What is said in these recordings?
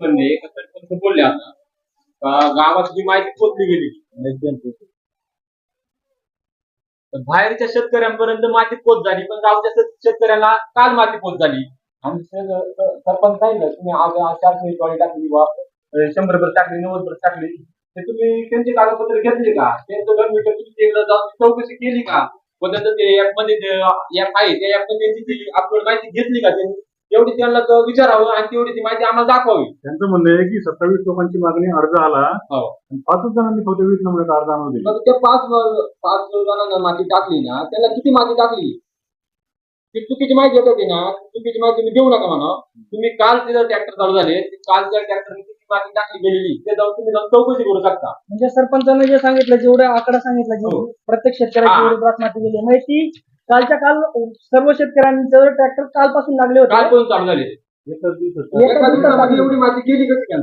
म्हणणे सरपंच बोलले आता गावात जी माहिती पोचली गेली. बाहेरच्या शेतकऱ्यांपर्यंत माती पोच झाली पण गावच्या शेतकऱ्याला काल माती पोच झाली. आम्ही सरपंच सांगितलं तुम्ही आज चारशे टॉळी टाकली बा शंभर भर टाकली नव्वद भर टाकली. ते तुम्ही त्यांचे कागदपत्र घेतले का? त्यांचं दोन मीटर तुम्ही जाऊन चौकशी केली का? व त्यांचं ते ऍपमध्ये ऍप आहे त्या ऍपमध्ये त्यांची अपलोड माहिती घेतली का त्यांनी? तेवढी त्यांना विचारावं आणि तेवढी ती माहिती आम्हाला दाखवावी. त्यांचं म्हणणं आहे की सत्तावीस लोकांची मागणी अर्ज आला हो. आणि पाचच जणांनी फक्त वीस नंबरचा अर्ज आणून दिला. मग त्या पाच पाच जणांना माती टाकली ना त्याला किती माती टाकली? ती चुकीची माहिती येत होती ना चुकीची माहिती तुम्ही देऊ नका म्हणा. तुम्ही काल तिथं ट्रॅक्टर चालू झाले ते कालच्या ट्रॅक्टरने माती टाकली गेलेली ते जाऊन तुम्ही जाऊन चौकशी करू शकता. म्हणजे सरपंचानं जे सांगितलं जेवढा आकडा सांगितला हो. जेवढी प्रत्येक शेतकऱ्याची हा. ब्रास माती गेली माहिती कालच्या काल सर्व शेतकऱ्यांचं ट्रॅक्टर कालपासून लागले होते. कालपासून चालू झाले. एका दिवसात. एवढी माती गेली कशी काय?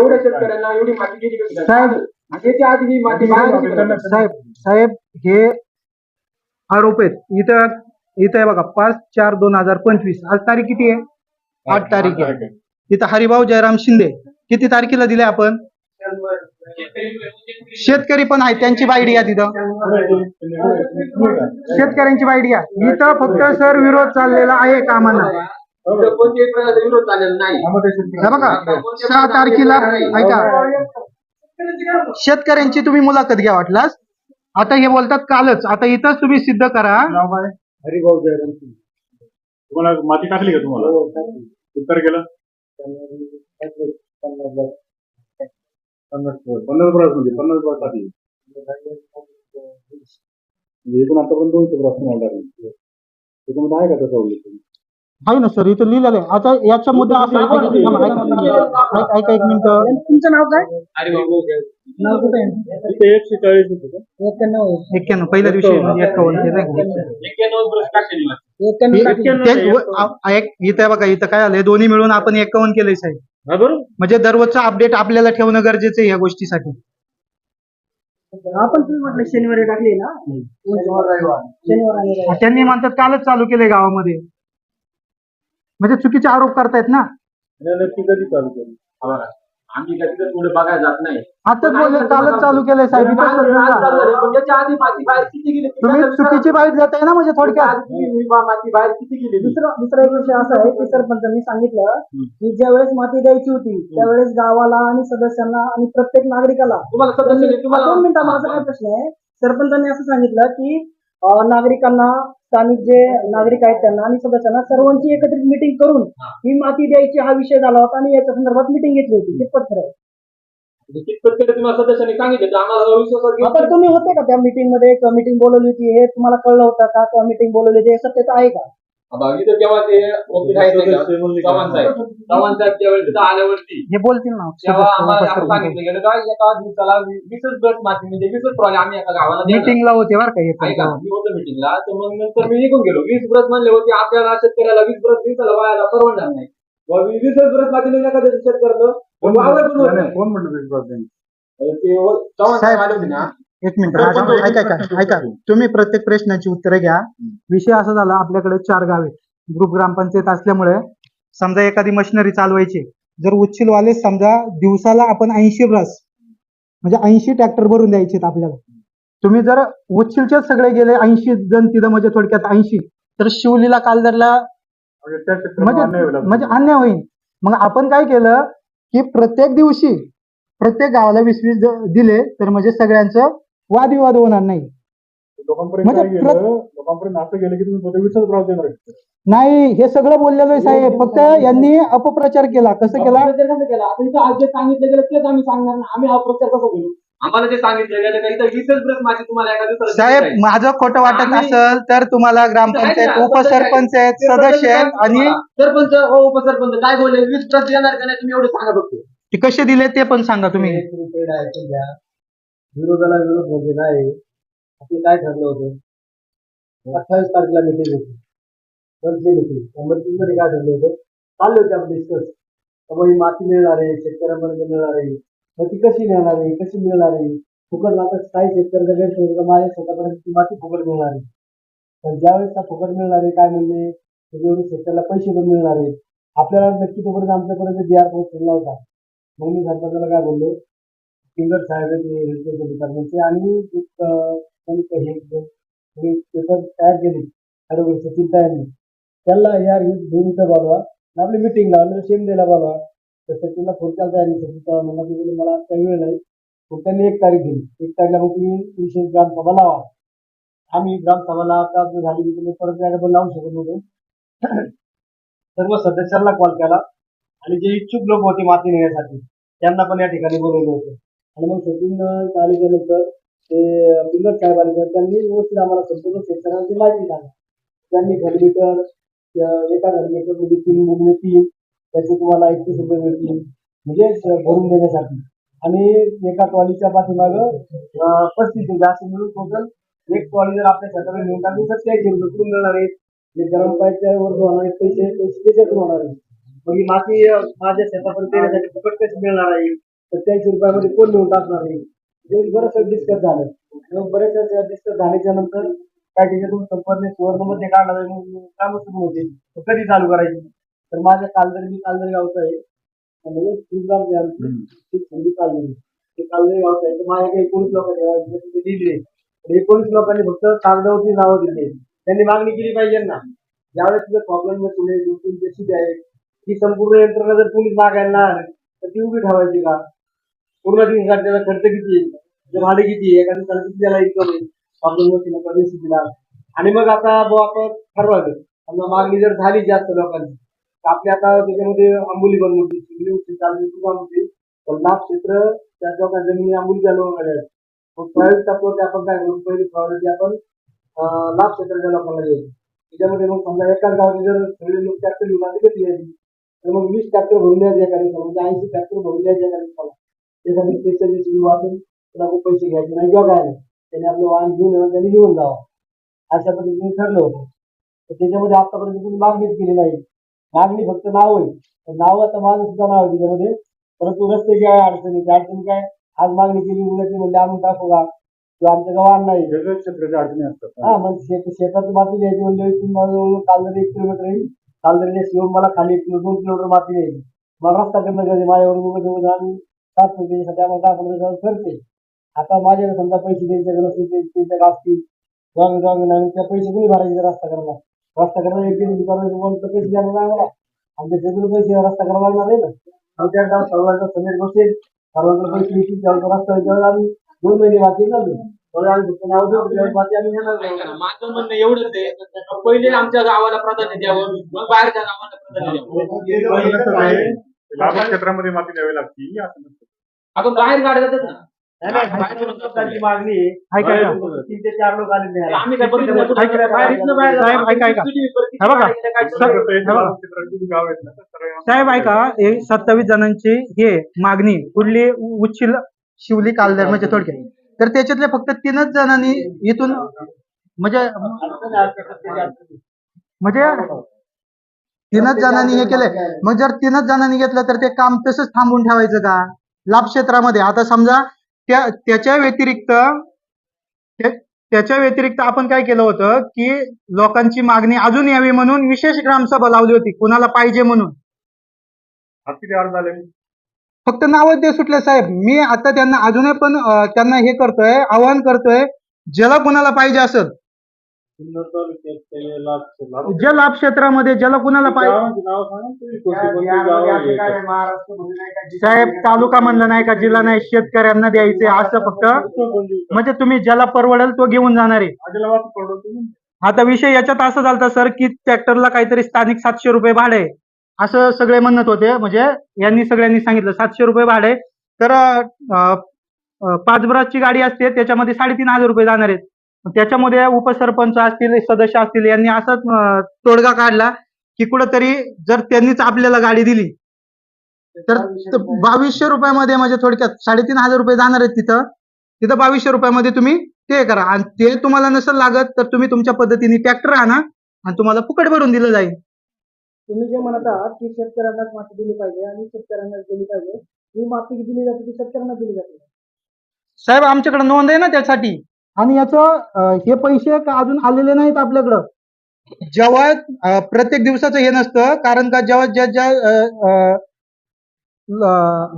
एवढ्या. शेतकऱ्यांना एवढी माती गेली कशी काय? साहेब, आणि त्याच्या आधी ही माती? साहेब साहेब हे आरोप आहेत. इथं इथं आहे बघा पाच चार दोन हजार पंचवीस. आज तारीख किती आहे? आठ तारीख आहे. इथं हरिभाऊ जयराम शिंदे. किती तारखेला दिले आपण? शेतकरी पण आहेत त्यांची बाईडी या तिथं. शेतकऱ्यांची बाईडी या. इथं फक्त सर विरोध चाललेला आहे हे बघा सहा तारखेला ऐका. शेतकऱ्यांची तुम्ही मुलाखत घ्या वाटलास आता हे बोलतात कालच. आता इथंच तुम्ही सिद्ध करा. हरिभाऊ जयराम सिंग. तुम्हाला माती टाकली का तुम्हाला? उत्तर केलं? पन्नास वर. पन्नास ब्रास म्हणजे पन्नास ब्रास टाकली म्हणजे एकूण आतापर्यंत दोनशे ब्रास तुम्हाला टाकली त्याच्यामध्ये आहे का उल्लेख आहे ना सर इथं लिहिलेलं आहे आता याचा मुद्दा असा आहे- ऐका- एक मिनिट तुमचं नाव काय अरे बाबा, नाव कुठे आहे? इथे एकशे चाळीस होतं का? एक्क्याण्णव एक्क्याण्णव पहिल्या दिवशी एक्कावन्न ते नाही. का? एक्क्याण्णव ब्रश टाकलेली माती. एक्क्याण्णव तेच व- आ- एक- इथं आहे बघा इथं काय आलंय? दोन्ही मिळून आपण एक्कावन्न केलंय साहेब. हा बरोबर. म्हणजे दररोजचं अपडेट आपल्याला ठेवणं गरजेचं आहे या गोष्टीसाठी. आपण तुम्ही म्हटलं शनिवारी टाकली ना? शनिवार त्यांनी म्हणतात कालच चालू केलंय गावामध्ये. म्हणजे चुकीचे आरोप करतायत ना? नक्की कधी चालू केलं. आम्ही तिथं पुढे बघायला जात नाही. आताच बोलले कालच चालू केलंय साहेब इथं त्याच्या आधी माती बाहेर किती गेली? ते तुम्ही. चुकीची बाईट देताय ना म्हणजे थोडक्यात? माती बाहेर किती गेली? दुसरा दुसरा एक विषय असा आहे की सरपंचांनी सांगितलं की ज्या वेळेस माती द्यायची होती त्यावेळेस गावाला आणि सदस्यांना आणि प्रत्येक नागरिकाला तुम्हाला सदस्य तुम्हाला दोन मिनिटं माझा काय प्रश्न आहे. सरपंचांनी असं सांगितलं की नागरिकांना स्थानिक जे नागरिक आहेत त्यांना आणि सदस्यांना सर्वांची एकत्रित मिटिंग करून हा. माती द्यायची हा विषय झाला होता आणि याच्या संदर्भात मिटिंग घेतली होती. कितपत खरं आहे? म्हणजे आता तुम्ही होते का त्या मिटिंगमध्ये? मिटिंग बोलवली होती हे तुम्हाला कळलं होतं का? किंवा मिटिंग बोलवली होती हे सत्यता आहे का? इथं जेव्हा ते वकील आहेत नाही का, सदस्य म्हणले का? चव्हाण साहेब चव्हाण साहेब ज्यावेळेस तिथं आल्यावरती हे बोलतील ना तेव्हा आम्हाला असं सांगितलं गेलं का एका दिवसाला वी- वीसच माती म्हणजे वीसच ट्रॉली आम्ही एका गावाला देणार. मिटिंगला होते बरं का हे पण ऐका मी होतो मिटिंगला तर मग नंतर मी निघून गेलो वीस ब्रश म्हणले होते आपल्याला शेतकऱ्याला वीस ब्रश दिवसाला वायाला परवडणार नाही व वी- वीसच ब्रश माती निघल्या का त्याचं शेतकऱ्याचं वावर पण होत नाही. कोण म्हटलं वीस ब्रास त्यांनी? ते व- चव्हाण साहेब आले होते ना एक मिनिट हा, ऐका ऐका ऐका. तुम्ही प्रत्येक प्रश्नाची उत्तरे घ्या. विषय असा झाला आपल्याकडे चार गावे ग्रुप ग्रामपंचायत असल्यामुळे समजा एखादी मशिनरी चालवायची. जर उच्चिलवाले समजा दिवसाला आपण ऐंशी ब्रस म्हणजे ऐंशी ट्रॅक्टर भरून द्यायचे आपल्याला. तुम्ही जर उच्चिलचे सगळे गेले ऐंशी जण तिथं म्हणजे थोडक्यात ऐंशी तर शिवलीला कालदरला म्हणजे म्हणजे. म्हणजे अन्याय होईल. मग आपण काय केलं की प्रत्येक दिवशी प्रत्येक गावाला वीस वीस ज- दिले तर म्हणजे सगळ्यांचं वादविवाद होणार नाही. लोकांपर्यंत म्हणजे लोकांपर्यंत असं गेलं की तुम्ही देणार आहे. नाही हे सगळं बोललेलो आहे साहेब. फक्त यांनी अपप्रचार केला. कसं केला? कसं केला? आता इथं आज जे सांगितलं गेलं तेच आम्ही सांगणार ना आम्ही हा प्रचार कसं करू? आम्हाला जे सांगितलं गेलं का इथं वीसच ब्रश माती तुम्हाला एका दिवसाला साहेब दिली. माझं खोटं वाटत आम्ही- असेल तर तुम्हाला ग्रामपंचायत उपसरपंच आहेत सदस्य आहेत आणि सरपंच हो उपसरपंच काय बोलले? वीस ब्रश देणार का नाही? तुम्ही एवढं सांगा फक्त. ते कसे दिले ते पण सांगा तुम्ही. एक रुपये ऐकून घ्या विरोधाला विरोध म्हणजे नाही. आपलं काय ठरलं होतं? अठ्ठावीस तारखेला मिटिंग होती. मंथली मिटिंग मंथली मध्ये काय ठरलं होतं? चालले होते आपण डिस्कस त्यामुळे माती मिळणार आहे शेतकऱ्यांपर्यंत मिळणार आहे. मग ती कशी मिळणार आहे? कशी मिळणार आहे? फुकट आता काही शेतकऱ्याचा गैरसमज माझ्या स्वतःपर्यंत ती माती फुकट मिळणार आहे. पण ज्यावेळेस हा फुकट मिळणार आहे काय म्हणले? त्याच्यावर शेतकऱ्याला पैसे पण मिळणार आहेत. आपल्याला नक्की तोपर्यंत आमच्यापर्यंत जी आर पोहोचलेला होता मग मी सरपंचाला काय बोललो? फिंगर साहेब आहेत डिपार्टमेंटचे आणि ते हे पेपर तयार केले ॲडव्होकेट सचिन तयारी त्यांना यार हे दोन बोलवा. आपली मिटिंग लावली सेम डेला बोलवा. तर सचिनला फोन तयार नाही सचिन चव्हाण म्हणा मला काही वेळ नाही. मग त्यांनी एक तारीख दिली. एक तारीखला मग तुम्ही विशेष ग्रामसभा लावा. आम्ही ग्रामसभाला आता झाली तुम्ही परत एकदा पण लावू शकत नव्हतो. सर्व सदस्यांना कॉल केला. आणि जे इच्छुक लोक होते माती नेण्यासाठी त्यांना पण या ठिकाणी बोलवलं होतं. आणि मग सचिन अं, नंतर ते पिंगट साहेब आले तर त्यांनी व्यवस्थित आम्हाला संपूर्ण शेतकऱ्यांची माहिती सांगा त्यांनी घरमीटर एका घरमीटरमध्ये तीन मुले तीन. त्याचे तुम्हाला एकतीस रुपये मिळतील. म्हणजे भरून देण्यासाठी. आणि एका ट्रॉलीच्या पाठीमागं पस्तीस रुपये असे मिळून टोटल एक ट्रॉली जर आपल्या शेताकडे नेऊन टाकली तर त्या घेऊन कुठून मिळणार आहेत. जे ग्रामपंचायतच्या होणार आहेत पैसे पैसे त्याच्यातून होणार आहेत. मग ही माती माझ्या शेतापर्यंत येण्यासाठी फुकट कशी मिळणार आहे सत्याऐंशी रुपयामध्ये कोण नेऊन टाकणार आहे हे बरंच डिस्कस झालं. मग बरेच डिस्कस झाल्याच्यानंतर काय त्याच्यातून संपर्क सुवर्णमध्ये काढला कामं सुरू होते. कधी चालू करायची? तर माझ्या कालदरी मी कालदरी गावचा आहे. म्हणजे श्रीराम जे आमची ती कालदरी. ते कालदरी गावचा आहे तर माझ्याकडे एकोणीस लोकांनी दिली एकोणीस लोकांनी फक्त कागदावरती नावं दिली. त्यांनी मागणी केली पाहिजे ना ज्यावेळेस तुझं प्रॉब्लेम तुले दोन तीन जेसीबी आहे ही संपूर्ण यंत्रणा जर पोलीस मागायला नाही तर ती उभी ठेवायची का? पूर्ण दिवसासाठी त्याचा खर्च किती येईल? त्याचे भाडे किती आहे? एका दिवसाला किती त्याला इन्कम येईल प्रॉब्लेम मशीन दिला. आणि मग आता बो आपण ठरवायचं. समजा मागणी जर झाली जास्त लोकांची तर आपली आता त्याच्यामध्ये आंबोली बनवते चिखली होती चालली तुका होती पण लाभ क्षेत्र त्या लोकांच्या जमिनी आंबोली चालू होणार मग प्रायव्हेट टप्प्यावरती आपण काय करू? पहिली प्रायोरिटी आपण लाभ क्षेत्राच्या लोकांना द्यायची. त्याच्यामध्ये मग समजा एकाच गावाचे जर सगळे लोक ट्रॅक्टर घेऊन आले कधी यायची तर मग वीस ट्रॅक्टर भरून द्यायचे एका दिवसाला म्हणजे ऐंशी ट्रॅक्टर भरून द्यायचे एका दिवसाला त्यासाठी स्पेशल जेसीबी वाचून त्याला खूप पैसे घ्यायचे नाही किंवा काय नाही त्याने आपलं वाहन घेऊन येऊन त्यांनी घेऊन जावं. अशा पद्धतीने ठरलं होतं. तर त्याच्यामध्ये आतापर्यंत कोणी मागणीच केली नाही. मागणी फक्त नाव आहे. तर नाव आता माझं सुद्धा नाव आहे त्याच्यामध्ये. परंतु रस्त्याची काय अडचणी त्या अडचणी काय? आज मागणी केली उद्याची म्हणजे आणून टाकू का? किंवा आमच्या गावात नाही. वेगवेगळ्या क्षेत्राच्या अडचणी असतात. हा मग शेत शेतात माती द्यायची म्हणजे इथून मला कालदरी एक किलोमीटर येईल. कालदरीच्या शिवून मला खाली एक किलो दोन किलोमीटर माती द्यायची मला रस्ता करणं गरजे माझ्यावरून जवळ सात पैशासाठी आम्हाला दहा पंधरा हजार आहे. आता माझ्याकडे समजा पैसे त्यांच्याकडे नसतील ते- त्यांच्याकडे असतील जॉग जॉग नाही त्या पैसे कोणी भरायचे रस्ता करायला? रस्ता करायला एक दिवस डिपार्टमेंट पैसे द्यायला नाही मला आमच्या शेतीला पैसे रस्ता करायला लागणार नाही ना. त्या गावात सर्वांचा समेट बसेल. सर्वांकडे पैसे येतील त्यावेळेस रस्ता होईल त्यावेळेस आम्ही दोन महिने बाकी चालू माझं म्हणणं एवढंच आहे. पहिले आमच्या गावाला प्राधान्य द्यावं मग बाहेरच्या गावाला प्राधान्य द्यावं. आहे, क्षेत्रामध्ये माती द्यावी लागते. असं. आपण बाहेर काढतातच ना नाही, नाही, बाहेर बाहेर लोकांची मागणी आहे. ऐका ऐका तीन ते चार लोक आले नाही आम्ही काय बघितलं कुठं ऐका, बाहेर इथनं बाहेर साहेब, ऐका, ऐका. किती विपर- किती हे बघा. गाड्या काय कसं चालू आहे, हे बघा. लाभ क्षेत्राची जी गाव आहेत ना साहेब ऐका हे सत्तावीस जणांची हे मागणी कुठली उच्चिल शिवली कालदर म्हणजे थोडक्यात तर त्याच्यातले फक्त तीनच जणांनी इथून म्हणजे. म्हणजे तीनच जणांनी हे केलंय मग जर तीनच जणांनी घेतलं तर ते काम तसंच थांबून ठेवायचं का लाभ क्षेत्रामध्ये. आता समजा त्या त्याच्या व्यतिरिक्त त्या- त्याच्या व्यतिरिक्त आपण काय केलं होतं की लोकांची मागणी अजून यावी म्हणून विशेष ग्रामसभा लावली होती. कुणाला पाहिजे म्हणून? फक्त नावच ते सुटले साहेब. मी आता त्यांना अजूनही पण त्यांना हे करतोय आवाहन करतोय ज्याला कुणाला पाहिजे असेल सुंदर तालुक्यात ते लाभ लाभ- ज्या लाभ क्षेत्रामध्ये ज्याला कुणाला पाहिजे गावांची नावं सांगा ना तुम्ही, कोणती कोणती गावं साहेब तालुका म्हणलं नाही का जिल्हा नाही शेतकऱ्यांना द्यायचे असं फक्त कोणती- कोणती? म्हणजे तुम्ही ज्याला परवडेल तो घेऊन जाणार आहे आजीला वाचून पडलं तुम्ही आता विषय याच्यात असं झालता सर की ट्रॅक्टरला काहीतरी स्थानिक सातशे रुपये भाडे आहे. असं सगळे म्हणत होते म्हणजे यांनी सगळ्यांनी सांगितलं सातशे रुपये भाडे तर अं, अं, पाच ब्रासची गाडी असते त्याच्यामध्ये साडेतीन हजार रुपये जाणार आहेत त्याच्यामध्ये उपसरपंच असतील सदस्य असतील यांनी असाच तोडगा काढला की कुठंतरी जर त्यांनीच आपल्याला गाडी दिली तर तर बावीसशे रुपयामध्ये म्हणजे थोडक्यात साडेतीन हजार रुपये जाणार आहेत तिथं. तिथं बावीसशे रुपयामध्ये तुम्ही ते करा. आणि ते तुम्हाला नसेल लागत तर तुम्ही तुमच्या पद्धतीने ट्रॅक्टर आणा आणि तुम्हाला फुकट भरून दिलं जाईल. तुम्ही जे म्हणत आहात की शेतकऱ्यांनाच माती दिली पाहिजे आणि शेतकऱ्यांनाच दिली पाहिजे. ही माती दिली जाते ती शेतकऱ्यांना दिली जाते. साहेब आमच्याकडे नोंद आहे ना त्यासाठी? आणि याचं हे पैसे का अजून आलेले नाहीत आपल्याकडं? जेव्हा प्रत्येक दिवसाचं हे नसतं कारण का जेव्हा ज्या ज्या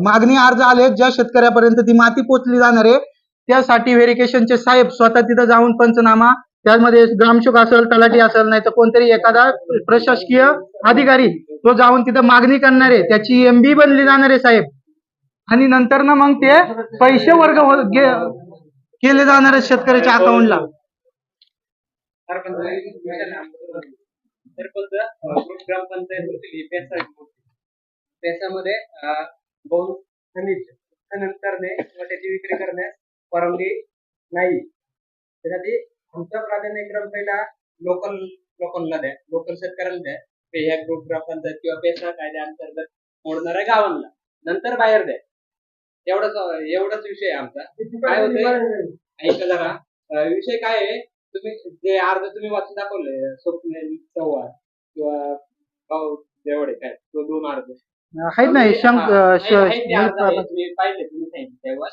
मागणी अर्ज आले ज्या शेतकऱ्यापर्यंत ती माती पोचली जाणार आहे त्यासाठी व्हेरिफिकेशनचे साहेब स्वतः तिथं जाऊन पंचनामा त्यामध्ये ग्रामशुक असेल तलाठी असेल नाही तर कोणतरी एखादा प्रशासकीय अधिकारी तो जाऊन तिथं मागणी करणार आहे त्याची एमबी बनली जाणार आहे साहेब. आणि नंतर ना मग ते पैसे वर्ग हो, केले जाणार आहेत शेतकऱ्याच्या अकाउंटला सरपंच सरपंच ग्रुप ग्रामपंचायत होती ही पेसा होती. पेसामध्ये अं, बहु खनिज खनन करणे व त्याची विक्री करण्यास परवानगी नाही. त्यासाठी आमचा प्राधान्यक्रम पहिला लोकल लोकांना द्या. लोकल शेतकऱ्यांना द्या. ते ह्या ग्रुप ग्रामपंचायत किंवा पेसा कायद्याअंतर्गत मोडणाऱ्या गावांना. नंतर बाहेर द्या. एवढंच एवढाच विषय आहे आमचा. काय होतंय? ऐका जरा. विषय काय आहे? तुम्ही जे अर्ज तुम्ही वाचून दाखवले स्वप्नील चव्हाण किंवा भाऊ देवडे काय तो दोन अर्ज. आहेत हा, अर्ज आहे. तुम्ही सांगितलं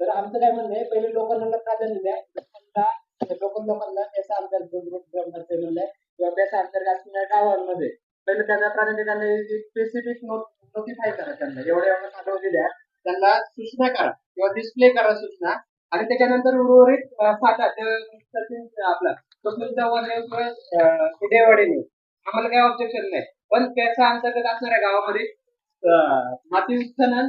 तर आमचं काय म्हणणं आहे पहिले लोकांना प्राधान्य द्या. लोकांना लोकल लोकांना त्याचा ग्रामपंचायत म्हणलंय किंवा त्याचा अंतर्गत असणाऱ्या गावांमध्ये. पहिले त्यांना प्राधान्य त्यांना स्पेसिफिक नोटिफाय करा त्यांना. एवढ्या एवढ्या कालावधी द्या. त्यांना सूचना करा किंवा डिस्प्ले करा सूचना. आणि त्याच्यानंतर उर्वरित ते सचिन आपला किंवा अं, देवाडेने आम्हाला काही ऑब्जेक्शन नाही. पण त्याचा अंतर्गत असणाऱ्या गावामध्ये माती उत्खनन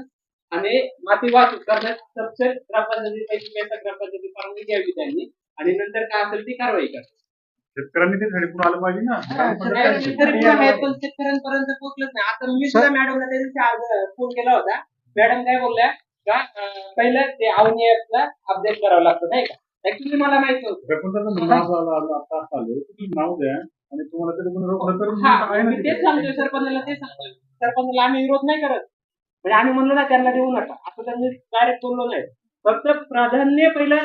आणि माती वाहतूक करण्यास सबसेट ग्रामपंचायतीपैकी पैसा ग्रामपंचायती परवानगी घ्यावी त्यांनी. आणि नंतर काय असेल ती कारवाई करा. शेतकऱ्यांनी ते झाडे पुढे आलं पाहिजे ना? शेतकऱ्यांपर्यंत पोहोचलंच नाही. आता मी सुद्धा मॅडमला त्या दिवशी आज फोन केला होता. मॅडम काय बोलल्या? का पहिलं ते अवनी ऍपला अपडेट करावं लागतं नाही का? ऍक्च्युली मला माहीत नव्हतं. आता आलं. तुम्ही नाव द्या आणि तुम्हाला कोणी मी तेच. सांगतोय सरपंचाला तेच सांगतोय. सरपंचाला आम्ही विरोध नाही करत. म्हणजे आम्ही म्हणलो ना त्यांना देऊ नका. असं त्यांनी डायरेक्ट बोललो नाही. फक्त प्राधान्य पहिलं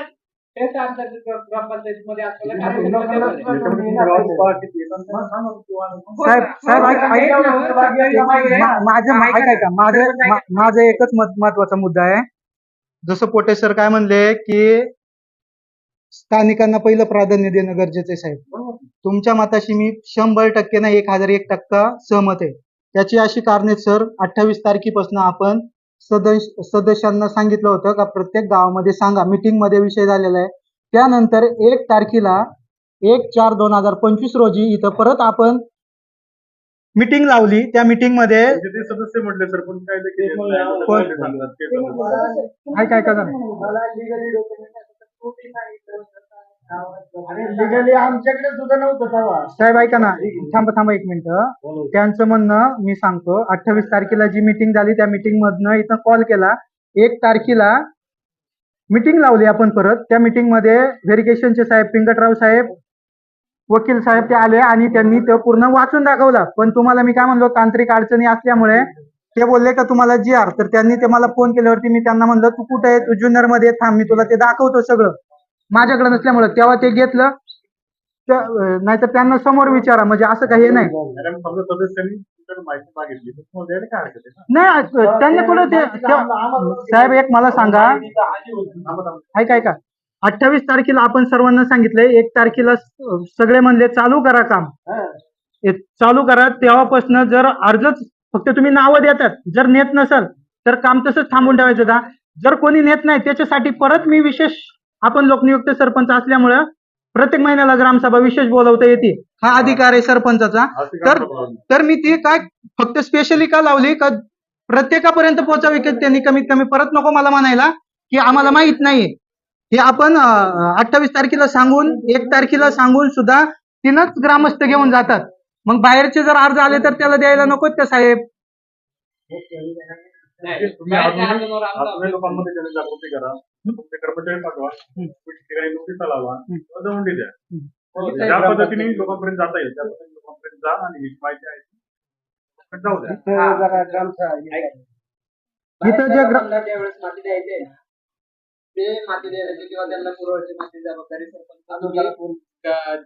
ग्रामपंचायतीमध्ये पाहा किती आहे, साहेब. साहेब मा- माझं माझं माझं एकच मत महत्त्वाचा मुद्दा आहे. जसं पोटे सर काय म्हणले की स्थानिकांना पहिलं प्राधान्य देणं गरजेचं आहे साहेब. तुमच्या मताशी मी शंभर टक्के ना एक हजार एक टक्का सहमत आहे. त्याची अशी कारणे सर. अठ्ठावीस तारखेपासून आपण सदस्य सदस्यांना सांगितलं होतं का प्रत्येक गावामध्ये सांगा मीटिंगमध्ये विषय झालेला आहे. त्यानंतर एक तारखेला एक चार दोन हजार पंचवीस रोजी इथं परत आपण मीटिंग लावली. त्या मीटिंगमध्ये सदस्य म्हटले सरपंच काय ते केलं कोण? लिगली आमच्याकडे सुद्धा नव्हतं साहेब ऐका ना थांबा थांबा एक मिनिट. त्यांचं म्हणणं मी सांगतो. अठ्ठावीस तारखेला जी मीटिंग झाली त्या मीटिंग मधनं इथं कॉल केला. एक तारखेला मीटिंग लावली आपण परत. त्या मीटिंगमध्ये व्हेरिफिकेशनचे साहेब पिंगटराव साहेब वकील साहेब ते आले आणि त्यांनी ते पूर्ण वाचून दाखवला. पण तुम्हाला मी काय म्हणलो तांत्रिक अडचणी असल्यामुळे ते बोलले का तुम्हाला जी आर तर त्यांनी ते मला फोन केल्यावरती मी त्यांना म्हणलं तू कुठे आहे? तू जुन्नरमध्ये थांब मी तुला ते दाखवतो सगळं. माझ्याकडे नसल्यामुळे तेव्हा ते घेतलं. नाहीतर त्यांना समोर विचारा म्हणजे असं काही नाही? नाही त्यांनी कुठं ते साहेब एक मला सांगा. ऐका ऐका. अठ्ठावीस तारखेला आपण सर्वांना सांगितलंय एक तारखेला सगळे म्हणले चालू करा काम. चालू करा तेव्हापासून जर अर्जच फक्त तुम्ही नावं देतात. जर नेत नसाल तर काम तसंच थांबून ठेवायचं. का जर कोणी नेत नाही त्याच्यासाठी परत मी विशेष आपण लोकनियुक्त सरपंच असल्यामुळं प्रत्येक महिन्याला ग्रामसभा विशेष बोलवता येते. हा अधिकार आहे सरपंचाचा. असं तर? तर मी ती काय फक्त स्पेशली का लावली का प्रत्येकापर्यंत पोहोचावी की त्यांनी कमीत कमी परत नको मला म्हणायला की आम्हाला माहीत नाही हे आपण अठ्ठावीस तारखेला सांगून एक तारखेला सांगून सुद्धा तीनच ग्रामस्थ घेऊन जातात. मग बाहेरचे जर अर्ज आले तर त्याला द्यायला नकोत का साहेब? लोकांमध्ये करा. तुमचे कर्मचारी पाठवा. तुम्ही ठिकाणी नोटीस लावा किंवा दौंडी द्या ज्या पद्धतीने लोकांपर्यंत जाता येईल त्या पद्धतीने लोकांपर्यंत जा आणि ही माहिती आहे. जाऊ द्या. इथं जे ज्यावेळेस माती द्यायची आहे ना ते माती देण्याची किंवा त्यांना माती जबाबदारी सरपंच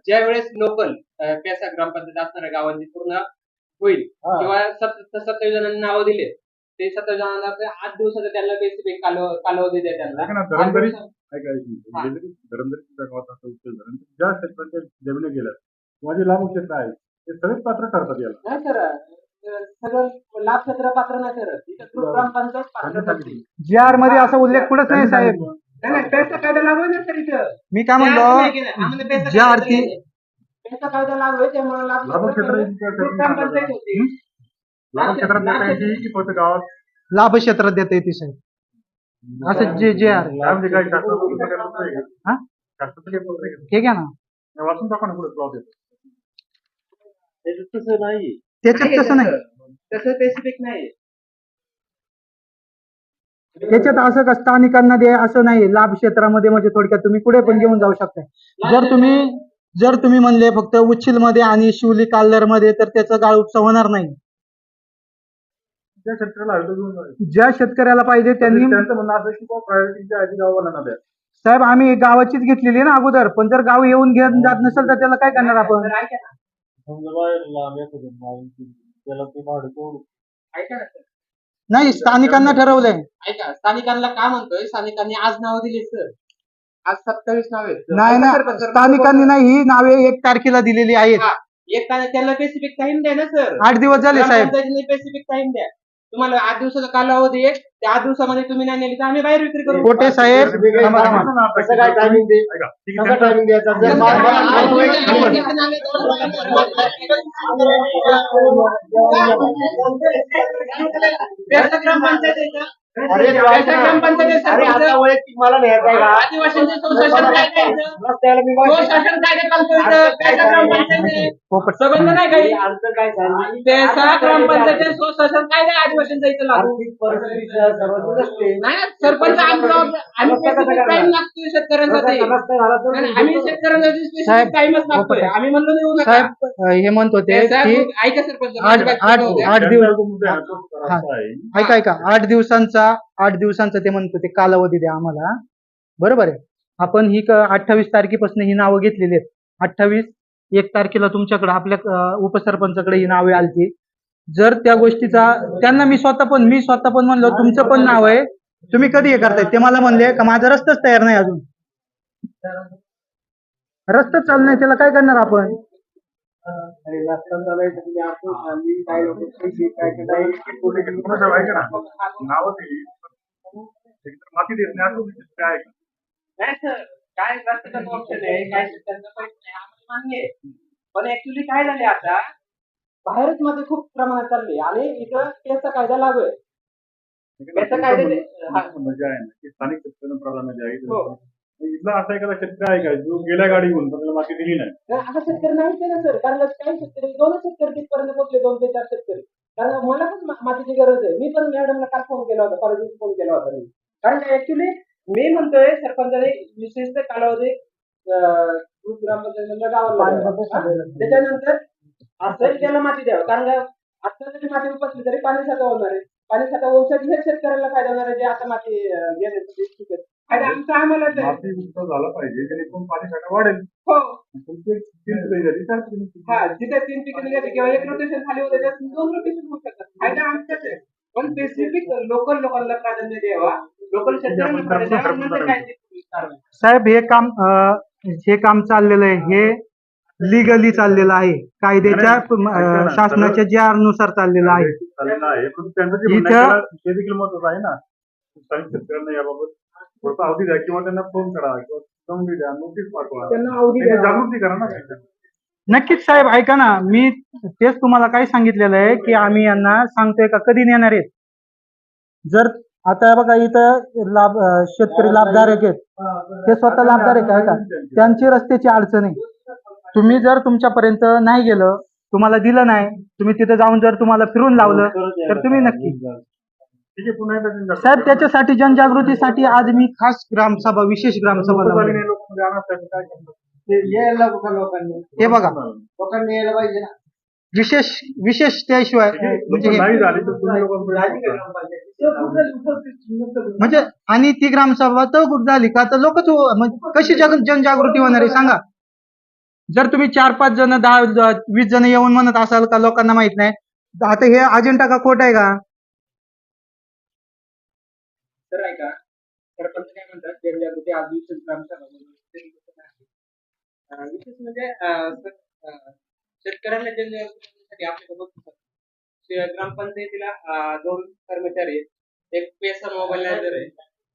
ज्या वेळेस लोकल पेसा ग्रामपंचायत असणाऱ्या गावांची पूर्ण होईल. किंवा सत- सत्तावीस जणांनी नावं दिले ते सत्तावीस जणांना ते आठ दिवसाचा त्यांना बेसिक कालावधी द्या त्यांना. धरमदरी ज्या जमिनी गेल्या माझे लाभ क्षेत्र आहे ते सगळेच पात्र ठरतात याला. नाही सर सगळं लाभ क्षेत्र पात्र नाही ग्रामपंचायत पात्र. जी आरमध्ये असा उल्लेख कुठंच नाही साहेब. नाही नाही पैसा कायदा लागू आहे ना सर इथं. मी काय पैसा ज्या नाही. पैसा कायदा लागू आहे. त्यामुळे लाभ ग्रामपंचायत होती. लाभ क्षेत्रात देता की फक्त गावात लाभ क्षेत्रात देता येते साहेब असं जे जे आर त्यामध्ये काही शासनाचं काही पत्र आहे का? हा? शासनाचं काही पत्र आहे का? हे घ्या ना. वाचून टाका ना पुढे प्लॉट येतो तसं नाही त्याच्यात तसं नाही. तसं स्पेसिफिक नाही त्याच्यात असं का स्थानिकांना दे असं नाही. लाभ क्षेत्रामध्ये म्हणजे थोडक्यात तुम्ही पुढे पण घेऊन जाऊ शकता. जर तुम्ही जर तुम्ही म्हणले फक्त उच्चिलमध्ये आणि शिवली काल्लरमध्ये तर त्याचा गाळ उपसा होणार नाही. त्या शेतकऱ्याला घेऊन जाईल. ज्या शेतकऱ्याला पाहिजे त्यांनी त्यांचं म्हणणं असं की बाबा प्रायोरिटीच्या आधी गावाला द्या साहेब आम्ही गावाचीच घेतलेली ना अगोदर. पण जर गाव येऊन घेऊन जात नसेल तर त्याला काय करणार आपण? ऐका ना. समजा बाहेर लांब एखादं माणूस त्याला ते भाडं तेवढं ऐका ना सर. नाही स्थानिकांना ठरवलंय. ऐका स्थानिकांना का म्हणतोय? स्थानिकांनी आज नाव दिली सर. आज सत्तावीस नाव आहेत नाही ना स्थानिकांनी नाही ही नावे एक तारखेला दिलेली आहेत. हा. एक त्यांना स्पेसिफिक टाइम द्या ना सर. आठ दिवस झाले साहेब. स्पेसिफिक टाइम द्या. तुम्हाला आठ दिवसाचा कालावधी आहे त्या आठ दिवसामध्ये तुम्ही नाही नेली तर आम्ही बाहेर विक्री करू कोटे साहेब थांबा, थांबा. कसं काय timing दे? ऐका, ठीक कसं आहे टायमिंग द्यायचा जर मला- ग्रामपंचायत? अरे तू. आता वैयक्तिक मला नाही आहे का आदिवासींचे सुशासन कायदा आहे इथं. रस्त्याला मी वाट- सुशासन कायदा चालतो इथं. त्याचं ग्रामपंचायत आहे. पोपट संबंध नाही काही आमचं काय झालं त्याचा ग्रामपंचायत सुशासन कायदा आहे आदिवासींचा इथं लागू आर्थिक परिस्थितीच्या सर्वात नसते नाही सरपंच आमचा आम्ही रस्ता कसा specific करणार? time लागतोय शेतकऱ्यांसाठी रस्ता झाला तर नाही, आम्ही साहेब, स्पेसिफिक टाइमच लागतोय पोपट. आम्ही म्हणलो नाही येऊ नका. साहेब अं, हे म्हणत होते की ग्रुप- ऐका सरपंच आठ दिवस त्यांचा जो मुद्दा आहे ना, तो हा. असा आहे ऐका ऐका आठ दिवसांचा आठ दिवसांचं ते म्हणतो ते कालावधी द्या आम्हाला. बरोबर आहे? आपण ही अठ्ठावीस तारखेपासून ही नावं घेतलेली आहेत. अठ्ठावीस एक तारखेला तुमच्याकडे आपल्या उपसरपंचाकडे ही नावे आलती. जर त्या गोष्टीचा त्यांना मी स्वतः पण मी स्वतः पण म्हणलो तुमचं पण नाव आहे. तुम्ही कधी हे करताय? ते मला म्हणले का माझा रस्ताच तयार नाही अजून. रस्ता चालू नाही त्याला काय करणार आपण? अरे रस्ता चालायचं तुम्ही आपण खाली काय लोक पैसे काय काय direct बोलले की तुम्हाला जेव्हा ऐका ना. नावं माती देत नाही असं काय? नाही सर काय ऑप्शन आहे काय त्यांचं पैसे नाही आम्हाला मान्य आहे. पण ऍक्च्युली काय झाले आता? बाहेरच मध्ये खूप प्रमाणात चालले आणि इथं त्याचा कायदा लागू आहे. त्याचं काय ते- हा. तुमचं जे आहे ना स्थानिक शेतकऱ्यांना प्राधान्य द्यायचं. हो. इथला असा एखादा शेतकरी आहे का जो गेल्या गाडी घेऊन पण त्याला माती दिली नाही? तर आता शेतकरी नाहीच आहे ना सर कारण काही शेतकरी दोनच शेतकरी तिथपर्यंत पोहोचले दोन ते चार शेतकरी. कारण मला पण मातीची गरज आहे. मी पण मॅडमला काल फोन केला होता परवा फोन केला होता मी. कारण ऍक्च्युली मी म्हणतोय सरपंचाने विशिष्ट कालावधी ग्रामपंचायतीला गावाला. हा? त्याच्यानंतर असं त्याला माती द्यावं. कारण का आता जरी माती उपसली तरी पाणी साठा होणार आहे. पाणी साठा होऊन हे शेतकऱ्याला फायदा होणार आहे जे आता माती. फायदा आमचा आम्हालाच आहे. माती मुक्त झाला पाहिजे जेणेकरून पाणी साठा वाढेल. हो. तुमचे तीन झाली, चार. हा जिथे तीन पिकं निघाली किंवा एक रोटेशन खाली होते त्यात दोन रोटेशन होऊ शकतात फायदा आहे. पण स्पेसिफिक लोकल लोकांना प्राधान्य द्यावा. लोकल शेतकऱ्यांना. साहेब हे काम हे काम चाललेलं आहे. हे लिगली चाललेलं आहे. कायद्याच्या शासनाच्या जी आरनुसार चाललेलं आहे. इथं- हे देखील महत्वाचं ना. स्थानिक शेतकऱ्यांना याबाबत थोडासा अवधी द्या किंवा त्यांना फोन करा किंवा नोंदी द्या नोटीस पाठवा. त्यांना अवधी त्यांची द्यावा. जागृती करा ना त्यांच्या. नक्कीच साहेब ऐका ना. मी तेच तुम्हाला काय सांगितलेलं आहे की आम्ही यांना सांगतोय का? कधी नेणार आहेत? जर आता बघा इथं लाभ शेतकरी लाभधारक आहेत. ते स्वतः लाभधारक आहे का त्यांची रस्त्याची अडचण आहे. तुम्ही जर तुमच्यापर्यंत नाही गेलं तुम्हाला दिलं नाही तुम्ही तिथे जाऊन जर तुम्हाला फिरून लावलं तर तुम्ही नक्की. त्यांच्या- साहेब त्याच्यासाठी जनजागृतीसाठी आज मी खास ग्रामसभा विशेष ग्रामसभा हे बघा. लोकांनी यायला पाहिजे ना. विशेष विशेष त्याशिवाय म्हणजे हे-? म्हणजे आणि ती ग्रामसभा तहकूब झाली का? तर लोकच कशी जग जनजागृती होणार आहे? सांगा. जर तुम्ही चार पाच जण दहा वीस जण येऊन म्हणत असाल का लोकांना माहीत नाही आता हे अजिंठा का खोट आहे का? तर ऐका सरपंच काय म्हणतात जनजागृती आज विशेष ग्रामसभा विशेष म्हणजे शेतकऱ्यांना जनजागृतीसाठी आपल्याकडे बघू शकतो. ग्रामपंचायतीला दोन कर्मचारी आहेत. एक पेसा मोबाईल आहे.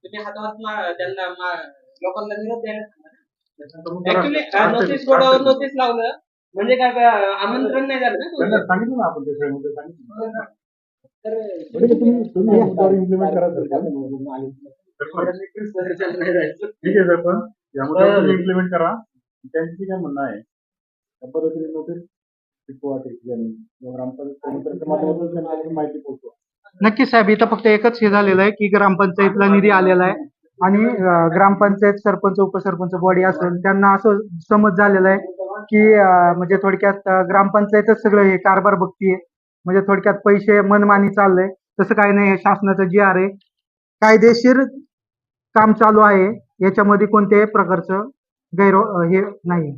तुम्ही हातात त्यांना लोकांना निरोप द्यायला सांगा ऍक्च्युली नोटीस बोर्डावर नोटीस लावलं. म्हणजे काय आमंत्रण नाही झालं ना त्यांना. सांगितलं ना आपण मध्ये सांगितलं. ना. तर म्हणजे तुम्ही तुम्ही इम्प्लिमेंट करा. ठीक आहे तुम्ही इम्प्लिमेंट त्यांची काय म्हणणं आहे? त्या पद्धतीने नोटीस शिकवा ठिकाणी. ग्रामपंचायत माध्यमातून माहिती पोहोचवा. नक्की साहेब इथं फक्त एकच हे झालेलं आहे की ग्रामपंचायतला निधी आलेला आहे. आणि ग्रामपंचायत सरपंच उपसरपंच बॉडी असेल त्यांना असं समज झालेलं आहे की म्हणजे थोडक्यात ग्रामपंचायतच सगळं हे कारभार बघतीये. म्हणजे थोडक्यात पैसे मनमानी चाललंय. तसं काही नाही हे शासनाचं जी आर आहे. कायदेशीर काम चालू आहे. याच्यामध्ये कोणत्याही प्रकारचं गैर हे नाही.